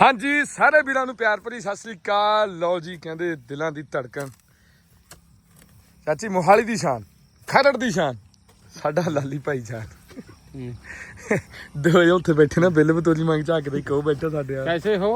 ਹਾਂਜੀ, ਸਾਰੇ ਵੀਰਾਂ ਨੂੰ ਪਿਆਰ ਭਰੀ ਸਤਿ ਸ੍ਰੀ ਅਕਾਲ। ਲਓ ਜੀ, ਕਹਿੰਦੇ ਦਿਲਾਂ ਦੀ ਧੜਕਣ। ਚਾਚੀ ਮੋਹਾਲੀ ਦੀ ਸ਼ਾਨ, ਖਰੜ ਦੀ ਸ਼ਾਨ, ਸਾਡਾ ਲਾਲੀ ਭਾਈ ਜਾਨ ਦੋ ਇਹ ਉੱਥੇ ਬੈਠੇ ਨਾ ਬਿੱਲ ਬਤੋਲੀ ਮੰਗ ਝਾਕਦੇ ਕੋ ਬੈਠਾ ਸਾਡੇ ਆ कैसे हो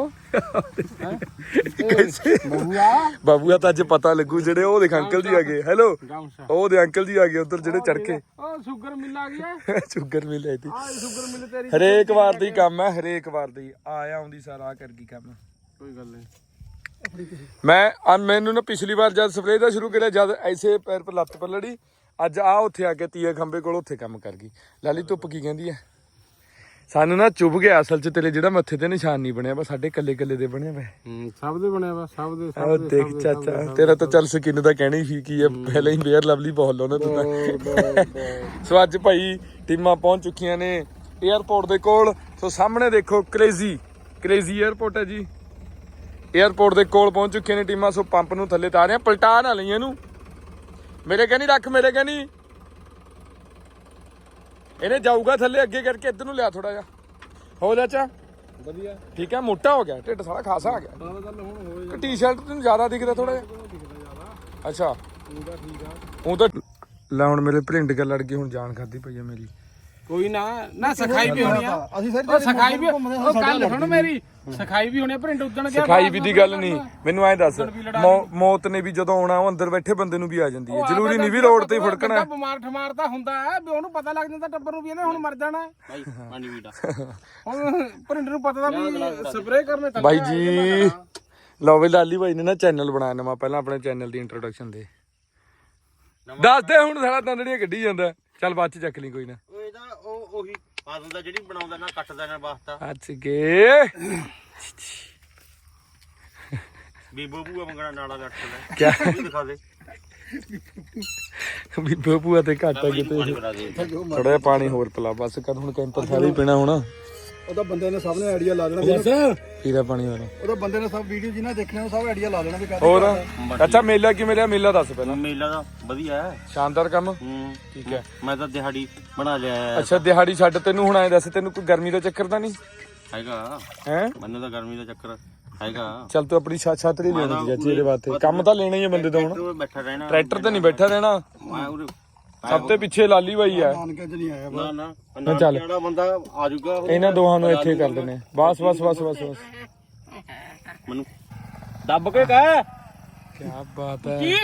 ਕੈਸੇ बहुआ ਬਾਬੂਆ ਤਾਂ ਅੱਜ ਪਤਾ ਲੱਗੂ ਜਿਹੜੇ ਉਹ ਦੇਖ ਅੰਕਲ ਜੀ ਆ ਗਏ ਹੈਲੋ गाँव से ਉਹ ਦੇ ਅੰਕਲ ਜੀ ਆ ਗਏ ਉਧਰ ਜਿਹੜੇ ਚੜ ਕੇ ओ शुगर मिल आ गया ਸ਼ੂਗਰ ਮਿਲੇ ਸੀ हाँ शुगर मिल तेरी ਹਰੇਕ ਵਾਰ ਦੀ ਕੰਮ ਹੈ ਹਰੇਕ ਵਾਰ ਦੀ ਆਇਆ ਆਉਂਦੀ ਸਾਰਾ ਕਰ ਗਈ ਕੰਮ कोई गल नहीं ਮੈਂ ਆ ਮੈਨੂੰ ਨਾ ਪਿਛਲੀ ਵਾਰ ਜਦ ਸਪਰੇਅ ਦਾ ਸ਼ੁਰੂ ਕਰਿਆ ਜਦ ਐਸੇ ਪੈਰ ਪਰ ਲੱਤ ਪਰ ਲੜੀ ਅੱਜ ਆ ਉੱਥੇ ਆ ਕੇ ਤੀਏ ਖੰਬੇ ਕੋਲ ਉੱਥੇ ਕੰਮ ਕਰ ਗਈ। ਲਾਲੀ ਧੁੱਪ ਕੀ ਕਹਿੰਦੀ ਐ ਸਾਨੂੰ ਨਾ ਚੁੱਭ ਗਿਆ ਅਸਲ 'ਚ ਤੇਰੇ ਜਿਹੜਾ ਮੱਥੇ ਤੇ ਨਿਸ਼ਾਨ ਨਹੀਂ ਬਣਿਆ ਵਾ ਸਾਡੇ ਕੱਲੇ ਕੱਲੇ ਦੇ ਬਣਿਆ ਵਾ। ਸਭ ਦੇ ਬਣਿਆ ਵਾ ਸਭ ਦੇ ਸਭ ਦੇ ਦੇਖ ਚਾਚਾ ਤੇਰਾ ਤਾਂ ਚੱਲ ਸਕਿਨ ਦਾ ਕਹਿਣਾ ਸੀ ਕੀ ਹੈ ਪਹਿਲਾਂ ਹੀ ਬੇਅਰ ਲਵਲੀ ਬਹੁਤ ਲਾਉਣਾ ਤੂੰ। ਤਾਂ ਸੋ ਅੱਜ ਭਾਈ ਟੀਮਾਂ ਪਹੁੰਚ ਚੁੱਕੀਆਂ ਨੇ 에ਅਰਪੋਰਟ ਦੇ ਕੋਲ। ਸੋ ਸਾਹਮਣੇ ਦੇਖੋ ਕ੍ਰੇਜ਼ੀ ਕ੍ਰੇਜ਼ੀ 에ਅਰਪੋਰਟ ਹੈ ਜੀ। 에ਅਰਪੋਰਟ ਦੇ ਕੋਲ ਪਹੁੰਚ ਚੁੱਕੀਆਂ ਨੇ ਟੀਮਾਂ ਸੋ ਪੰਪ ਨੂੰ ਥੱਲੇ ਤਾਰਿਆ ਪਲਟਾ ਨਾ ਲਈਆਂ ਇਹਨੂੰ। ਮੇਰੇ ਕਹਿੰਦੀ ਰੱਖ ਮੇਰੇ ਕਹਿੰਦੀ ਇਹਨੇ ਜਾਊਗਾ ਥੱਲੇ ਅੱਗੇ ਕਰਕੇ ਇੱਧਰ ਨੂੰ ਲਿਆ ਥੋੜਾ ਜਿਹਾ। ਹੋ ਜਾ ਚਾ ਵਧੀਆ। ਠੀਕ ਹੈ ਮੋਟਾ ਹੋ ਗਿਆ ਢਿੱਡ ਸਾਰਾ ਖਾਸਾ ਆ ਗਿਆ। ਟੀ-ਸ਼ਰਟ ਤੈਨੂੰ ਜ਼ਿਆਦਾ ਦਿਖਦਾ ਥੋੜਾ ਜਿਹਾ। ਦਿਖਦਾ ਜ਼ਿਆਦਾ। ਅੱਛਾ। ਉਹਦਾ ਠੀਕ ਆ। ਉਹ ਤਾਂ ਲੈ ਹੁਣ ਮੇਰੇ ਭਰਿੰਡ ਗੱਲ ਲੜ ਗਈ ਹੁਣ ਜਾਨ ਖਾਦੀ ਪਈ ਆ ਮੇਰੀ। ਕੋਈ ਨਾ ਨਾ ਸਖਾਈ ਵੀ ਹੋਣੀ ਆ। ਅਸੀਂ ਸਰ ਉਹ ਸਖਾਈ ਵੀ ਉਹ ਗੱਲ ਸੁਣ ਮੇਰੀ ਸਖਾਈ ਵੀ ਹੋਣੀ ਪ੍ਰਿੰਟ ਉਦਣ ਗਿਆ ਸਖਾਈ ਵੀ ਦੀ ਗੱਲ ਨਹੀਂ। ਮੈਨੂੰ ਐਂ ਦੱਸ ਮੌਤ ਨੇ ਵੀ ਜਦੋਂ ਆਉਣਾ ਉਹ ਅੰਦਰ ਬੈਠੇ ਬੰਦੇ ਨੂੰ ਵੀ ਆ ਜਾਂਦੀ ਹੈ। ਜ਼ਰੂਰੀ ਨਹੀਂ ਵੀ ਰੋਡ ਤੇ ਫੜਕਣਾ ਬਿਮਾਰ ਠਮਾਰ ਤਾਂ ਹੁੰਦਾ ਹੈ ਵੀ ਉਹਨੂੰ ਪਤਾ ਲੱਗ ਜਾਂਦਾ ਟੱਬਰ ਨੂੰ ਵੀ ਇਹਨੇ ਹੁਣ ਮਰ ਜਾਣਾ ਭਾਈ ਪਾਣੀ ਵੀਡਾ ਹੁਣ ਪ੍ਰਿੰਟ ਨੂੰ ਪਤਾ ਤਾਂ ਵੀ ਸਪਰੇਅ ਕਰਨੇ ਤਾਂ ਭਾਈ ਜੀ ਲਓ ਲਾਲੀ ਬਾਈ ਨੇ ਨਾ ਚੈਨਲ ਬਣਾਇਆ ਨਵਾਂ ਪਹਿਲਾਂ ਆਪਣੇ ਚੈਨਲ ਦੀ ਇੰਟਰੋਡਕਸ਼ਨ ਦੇ। ਦੱਸ ਦੇ ਹੁਣ ਸਾਲਾ ਦੰਦੜੀਆਂ ਕੱਢੀ ਜਾਂਦਾ। ਚੱਲ ਬਾਅਦ ਚੱਕ ਲਈ ਕੋਈ ਨਾ। ਇਹਦਾ ਉਹ ਉਹੀ ਪਾ ਦਿੰਦਾ ਜਿਹੜੀ ਬਣਾਉਂਦਾ ਨਾ ਕੱਟਦਾ ਨਾ ਵਾਸਤਾ। ਅੱਛ ਕੇ ਬੀਬੋ ਬੂਆ ਮੰਗਣਾ ਨਾਲਾ ਲੱਟਦਾ ਕਿਆ? ਦਿਖਾ ਦੇ। ਵੀ ਬਬੂਆ ਤੇ ਘੱਟ ਕਿਤੇ। ਥੋੜਾ ਪਾਣੀ ਹੋਰ ਪਿਲਾ। ਬਸ ਕਰ ਹੁਣ ਕੈਂਪਰ ਸਾਰੇ ਪੀਣਾ ਹੁਣ। ਉਹਦਾ ਬੰਦੇ ਨੇ ਸਭ ਨੇ ਆਈਡੀਆ ਲਾ ਲੈਣਾ ਵੀ ਪੀਦਾ ਪਾਣੀ ਹੋਰ ਉਹਦਾ ਬੰਦੇ ਨੇ ਸਭ ਵੀਡੀਓ ਜਿਹਨਾਂ ਦੇਖਣੇ ਉਹ ਸਭ ਆਈਡੀਆ ਲਾ ਲੈਣਾ ਵੀ ਕਾਹਦੇ ਹੋਰ? ਅੱਛਾ ਮੇਲਾ ਕਿਵੇਂ ਰਿਹਾ? ਮੇਲਾ ਦੱਸ ਪਹਿਲਾਂ। ਮੇਲਾ ਦਾ ਵਧੀਆ ਹੈ। ਸ਼ਾਨਦਾਰ ਕੰਮ? ਹੂੰ। ਠੀਕ ਹੈ। ਮੈਂ ਤਾਂ ਦਿਹਾੜੀ ਬਣਾ ਲਿਆ ਹੈ। ਅੱਛਾ ਦਿਹਾੜੀ ਛੱਡ ਤੈਨੂੰ ਹੁਣ ਐ ਦੱਸ ਤੈਨੂੰ ਕੋਈ ਗਰਮੀ ਦਾ ਚੱਕਰ ਤਾਂ ਨਹੀਂ? ਹੈਗਾ। ਹੈ? ਮੈਨੂੰ ਤਾਂ ਗਰਮੀ ਦਾ ਚੱਕਰ ਹੈਗਾ। ਚੱਲ ਤੂੰ ਆਪਣੀ ਛਾ ਛਾਤਰੀ ਲੈਣੀ ਚਾਚੀ ਇਹਦੇ ਵਾਸਤੇ। ਕੰਮ ਤਾਂ ਲੈਣਾ ਹੀ ਹੈ ਬੰਦੇ ਤੋਂ ਹੁਣ। ਤੂੰ ਬੈਠਾ ਰਹਿਣਾ। ਟਰੈਕਟਰ ਤੇ ਨਹੀਂ ਬੈਠਾ ਰਹਿਣਾ। ਮੈਂ ਉਰੇ ਸਭ ਤੋਂ ਪਿੱਛੇ ਲਾਲੀ ਬਾਈ ਆ। ਨਾਨਕੇ ਚ ਨਹੀਂ ਆਇਆ ਨਾ ਨਾ ਨਾ ਚੱਲ। ਜਿਹੜਾ ਬੰਦਾ ਆ ਜਾਊਗਾ ਉਹ ਇਹਨਾਂ ਦੋਹਾਂ ਨੂੰ ਇੱਥੇ ਕਰ ਦਿੰਦੇ। ਬਸ ਬਸ ਬਸ ਬਸ ਬਸ। ਮੈਨੂੰ ਦੱਬ ਕੇ ਕਹਿ। ਕੀ ਬਾਤ ਹੈ।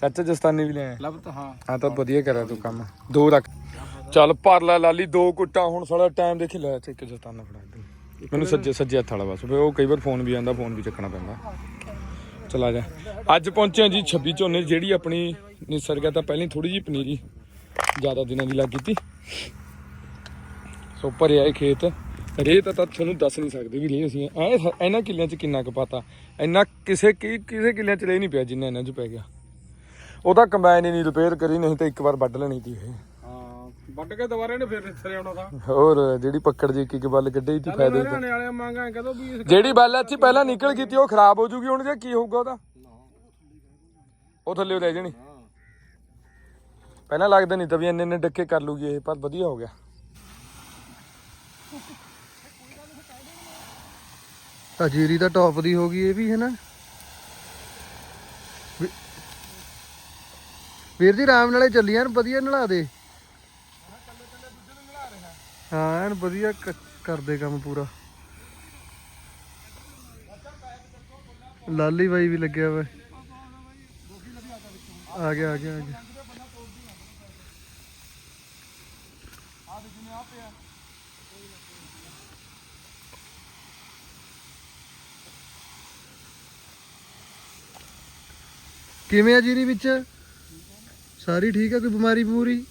ਚਾਚਾ ਜਸਤਾਨੀ ਵੀ ਲੈ ਲੱਭ ਤਾਂ ਹਾਂ। ਤਾਂ ਵਧੀਆ ਕਰਿਆ ਤੂੰ ਕੰਮ। ਦੋ ਰੱਖ। ਚੱਲ ਭਰ ਲੈ ਲਾਲੀ ਦੋ ਕੁੱਟਾਂ। ਹੁਣ ਸਾਲਾ ਟਾਈਮ ਦੇਖੀ ਲੈ ਇੱਕ ਜਸਤਾਨਾ ਫੜਾ ਦੇ। ਮੈਨੂੰ ਸੱਜੇ ਸੱਜੇ ਹੱਥ ਵਾਲਾ ਬਸ। ਫਿਰ ਉਹ ਕਈ ਵਾਰ ਫੋਨ ਵੀ ਆਉਂਦਾ ਫੋਨ ਵੀ ਚੱਕਣਾ ਪੈਂਦਾ। ਚਲਾ ਜਾ। ਅੱਜ ਪਹੁੰਚੇ ਹਾਂ ਜੀ 26 ਝੋਨੇ ਜਿਹੜੀ ਆਪਣੀ ਨਿਸਰਗਾ ਤਾਂ ਪਹਿਲਾਂ ਥੋੜੀ ਜੀ ਪਨੀਰੀ ਜ਼ਿਆਦਾ ਦਿਨਾਂ ਦੀ ਲੱਗ ਕੀਤੀ ਸੋ ਭਰਿਆ ਇਹ ਖੇਤ। ਰੇ ਤਾਂ ਤਾਂ ਤੁਹਾਨੂੰ ਦੱਸ ਨਹੀਂ ਸਕਦੇ ਵੀ ਰੇ ਅਸੀਂ। ਐ ਇਹਨਾਂ ਕਿੱਲਿਆਂ 'ਚ ਕਿੰਨਾ ਕੁ ਪਾਤਾ। ਇੰਨਾ ਕਿਸੇ ਕਿਸੇ ਕਿੱਲਿਆਂ 'ਚ ਰੇ ਨਹੀਂ ਪਿਆ ਜਿੰਨਾ ਇਹਨਾਂ 'ਚ ਪੈ ਗਿਆ। ਉਹਦਾ ਕੰਬਾਈਨ ਹੀ ਨਹੀਂ ਰਿਪੇਅਰ ਕਰੀ ਨਹੀਂ ਤਾਂ ਇੱਕ ਵਾਰ ਵੱਢ ਲੈਣੀ ਸੀ ਇਹ। ਹਾਂ ਵੱਢ ਕੇ ਦੁਬਾਰੇ ਨੇ ਫਿਰ ਇੱਥੇ ਆਉਣਾ ਤਾਂ। ਹੋਰ ਜਿਹੜੀ ਪੱਕੜ ਜੀ ਇੱਕ ਇੱਕ ਬੱਲ ਕੱਢੀ ਤੀ ਫਾਇਦੇ ਤਾਂ। ਹਰਿਆਣੇ ਵਾਲੇ ਮੰਗਾਂ ਕਦੋਂ ਵੀ ਜਿਹੜੀ ਬੱਲ ਇੱਥੇ ਪਹਿਲਾਂ ਨਿਕਲ ਗਈ ਤੀ ਉਹ ਖਰਾਬ ਹੋ ਜੂਗੀ ਹੁਣ ਜੇ ਕੀ ਹੋਊਗਾ ਉਹਦਾ? ਉਹ ਥੱਲੇ ਰਹਿ ਜਾਣੀ। ਪਹਿਲਾਂ ਲੱਗਦਾ ਨਹੀਂ ਤਾਂ ਵੀ ਇੰਨੇ ਇੰਨੇ ਡੱਕੇ ਕਰ ਲੂਗੀ ਇਹ, ਪਰ ਵਧੀਆ ਹੋ ਗਿਆ। ਆ ਜੀਰੀ ਦਾ ਟੌਪ ਦੀ ਹੋ ਗਈ ਇਹ ਵੀ ਹੈ ਨਾ ਵੀਰ ਜੀ, ਆਰਾਮ ਨਾਲੇ ਚੱਲੀਆਂ ਐਨ ਵਧੀਆ ਨਲਾ ਦੇ। ਹਾਂ ਐਨ ਵਧੀਆ ਕਰਦੇ ਕੰਮ ਪੂਰਾ। ਲਾਲੀ ਬਾਈ ਵੀ ਲੱਗਿਆ ਵਾ। ਆ ਗਿਆ ਆ ਗਿਆ ਆ ਗਿਆ। ਕਿਵੇਂ ਆ ਜੀਰੀ ਵਿੱਚ? ਸਾਰੀ ਠੀਕ ਆ ਕੋਈ ਬਿਮਾਰੀ ਬਮੂਰੀ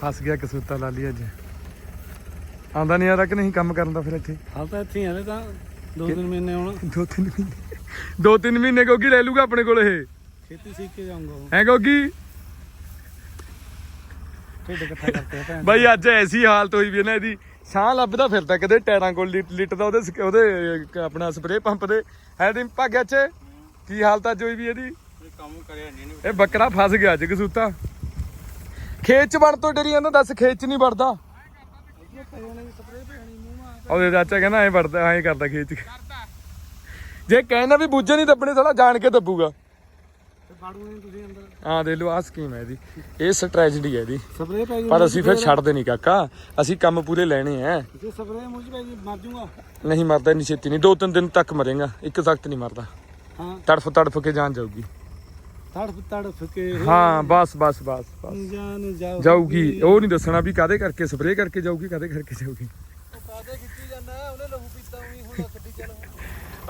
ਫਸ ਗਿਆ ਕਸੂਤਾ ਲਾ ਲਈ ਅੱਜ। ਆਉਂਦਾ ਨਹੀਂ ਆ ਕਿ ਨਹੀਂ ਕੰਮ ਕਰਨ ਦਾ ਫਿਰ ਇੱਥੇ? ਹਾਲ ਤਾਂ ਇੱਥੇ ਆਵੇ ਤਾਂ। ਦੋ ਤਿੰਨ ਮਹੀਨੇ ਹੁਣ ਦੋ ਤਿੰਨ ਮਹੀਨੇ। ਦੋ ਤਿੰਨ ਮਹੀਨੇ ਗੋਗੀ ਲੈ ਲੂਗਾ ਆਪਣੇ ਕੋਲ ਇਹ। ਖੇਤੀ ਸਿੱਖ ਕੇ ਜਾਊਂਗਾ ਹੈ ਗੋਗੀ? ਢਿੱਡ ਇਕੱਠਾ ਕਰਕੇ ਭੈਣ ਬਾਈ ਅੱਜ ਐਸੀ ਹਾਲਤ ਹੋਈ ਵੀ ਇਹਨਾਂ ਦੀ ਛਾਂ ਲੱਭਦਾ ਫਿਰਦਾ ਕਦੇ ਟਾਇਰਾਂ ਕੋਲ ਲਿਟ- ਲਿਟਦਾ ਉਹਦੇ ਸਕ- ਉਹਦੇ ਆਪਣਾ ਸਪਰੇਅ ਪੰਪ ਦੇ। ਹੈ ਦੀ ਭਾਗਿਆ ਚ ਕੀ ਹਾਲਤ ਅੱਜ ਹੋਈ ਵੀ ਇਹਦੀ? ਇਹ ਕੰਮ ਕਰਿਆ ਨਹੀਂ ਇਹ ਬੱਕਰਾ ਫਸ ਗਿਆ ਅੱਜ ਕਸੂਤਾ। ਖੇਤ ਚ ਵੜ ਤੋਂ ਡਰੀ ਜਾਂਦਾ ਦੱਸ ਖੇਤ ਚ ਨਹੀਂ ਵੜਦਾ। ਉਹਦੇ ਚਾਚਾ ਕਹਿੰਦਾ ਐਂ ਵੜਦਾ ਐਂ ਕਰਦਾ ਖੇਤ ਚ। ਜੇ ਕਹਿਣਾ ਵੀ ਬੁੱਝੇ ਨਹੀਂ ਦੱਬਣੇ ਸਾਲਾ ਜਾਣ ਕੇ ਦੱਬੂਗਾ। ਬਾੜੂ ਨੇ ਤੁਸੀਂ ਅੰਦਰ। ਹਾਂ ਦੇ ਲੋ ਆ ਸਕੀਮ ਹੈ ਇਹਦੀ। ਇਹ ਸਟ੍ਰੈਟਜੀ ਹੈ ਇਹਦੀ। ਸਪਰੇ ਪੈ ਗਈ ਪਰ ਅਸੀਂ ਫਿਰ ਛੱਡਦੇ ਨਹੀਂ ਕਾਕਾ। ਅਸੀਂ ਕੰਮ ਪੂਰੇ ਲੈਣੇ ਆ ਜੇ ਸਪਰੇ ਮੂੰਹ ਚ ਪੈ ਗਈ ਮਰ ਜੂਗਾ। ਨਹੀਂ ਮਰਦਾ ਨਹੀਂ ਛੇਤੀ ਨਹੀਂ। ਦੋ ਤਿੰਨ ਦਿਨ ਤੱਕ ਮਰੇਗਾ। ਇੱਕ ਸਖਤ ਨਹੀਂ ਮਰਦਾ। ਹਾਂ। ਤੜਫ ਤੜਫ ਕੇ ਜਾਨ ਜਾਊਗੀ। ਤੜਫ ਤੜਫ ਕੇ। ਹਾਂ ਬਸ ਬਸ ਬਸ ਬਸ। ਜਾਨ ਜਾਓ ਜਾਊਗੀ। ਉਹ ਨਹੀਂ ਦੱਸਣਾ ਵੀ ਕਾਦੇ ਕਰਕੇ ਸਪਰੇਅ ਕਰਕੇ ਜਾਊਗੀ ਕਾਦੇ ਕਰਕੇ ਜਾਊਗੀ। ਕਾਦੇ ਖਿੱਚੀ ਜਾਂਦਾ ਉਹਨੇ ਲਹੂ ਪੀਤਾ ਉਹੀ ਹੁਣ ਗੱਡੀ ਚੱਲ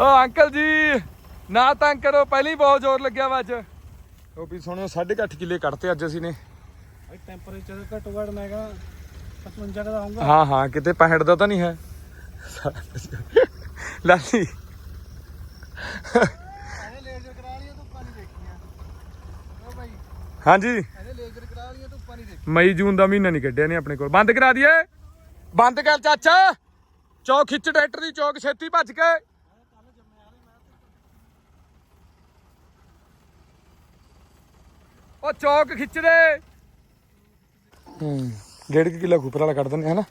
ਓ ਅੰਕਲ ਜੀ ਨਾ ਤੰਗ ਕਰੋ। ਪਹਿਲਾਂ ਬਹੁਤ ਜ਼ੋਰ ਲੱਗਿਆ ਵਾ ਅੱਜ। ਉਹ ਵੀ ਸੁਣਿਓ 8.5 ਕਿੱਲੇ ਕੱਢਤੇ ਅੱਜ ਅਸੀਂ ਨੇ। ਭਾਈ ਟੈਂਪਰੇਚਰ ਘੱਟੋ ਘੱਟ ਮੈਂ ਕਹਾਂ 55 ਦਾ ਹੋਊਗਾ। ਹਾਂ ਹਾਂ ਕਿਤੇ 65 ਦਾ ਤਾਂ ਨਹੀਂ ਹੈ। ਲਾਲੀ। ਇਹਨੇ ਲੇਜ਼ਰ ਕਰਾ ਲਿਆ ਤੂੰ ਪਾਣੀ ਦੇਖੀਆਂ। ਓ ਭਾਈ ਹਾਂਜੀ। ਇਹਨੇ ਲੇਜ਼ਰ ਕਰਾ ਮਈ ਜੂਨ ਦਾ ਮਹੀਨਾ ਨਹੀਂ ਕੱਢਿਆ ਨੇ ਆਪਣੇ ਕੋਲ। ਬੰਦ ਕਰਾ ਦਈਏ। ਬੰਦ ਕਰ ਚਾਚਾ। ਚੌਕ ਖਿੱਚ ਟਰੈਕਟਰ ਦੀ ਚੌਕ ਛੇਤੀ ਭੱਜ ਕੇ। ਉਹ ਚੌਕ ਖਿੱਚ ਦੇ। ਹੂੰ ਡੇਢ ਕੁ ਕਿੱਲਾ ਖੂਪਰ ਵਾਲਾ ਕੱਢ ਦਿੰਦੇ ਹਨਾ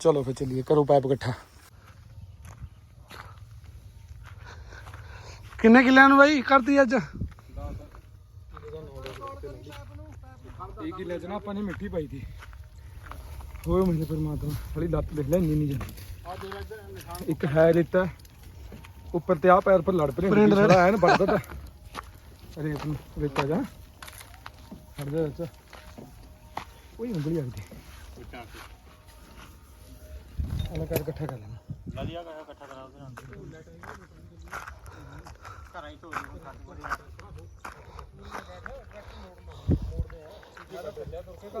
ਚਲੋ ਫਿਰ ਚੱਲੀਏ ਕਰੋ ਪਾਈਪ ਇਕੱਠਾ। ਕਿੰਨੇ ਕਿੱਲਿਆਂ ਨੂੰ ਬਾਈ ਕਰਤੀ ਅੱਜ? ਇਹ ਕਿੱਲੇ ਚ ਨਾ ਆਪਾਂ ਨੇ ਮਿੱਟੀ ਪਾਈ ਸੀ ਹੋਏ ਮੇਰੇ ਪਰਮਾਤਮਾ ਸਾਲੀ ਲੱਤ ਦੇਖ ਲੈ ਇੰਨੀ ਨਹੀਂ ਜਾਂਦੀ। ਇੱਕ ਹੈ ਰੇਤਾ ਉੱਪਰ ਤੇ ਆ ਪੈਰ ਪਰ ਲੜ ਪਰੇ ਥੋੜਾ ਐਨ ਵੱਢਦਾ ਤਾਂ ਰੇਤ ਨੂੰ ਰੇਤਾ ਜਾ। ਹਟ ਜਾ ਚਾਚਾ ਉਹੀ ਉਂਗਲੀ ਆ ਗਈ ਆਲਾ ਕਰ ਇਕੱਠਾ ਕਰ ਲੈਣਾ। ਵਧੀਆ ਕਰਿਆ ਇਕੱਠਾ ਕਰਾ ਉਹਦੇ ਨਾਲ ਘਰਾਂ ਹੀ ਢੋਈ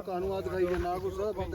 ਕਾਨੂੰ ਆ ਦਿਖਾਈ ਜਾਂਦਾ ਕੁਛ ਬੰਦ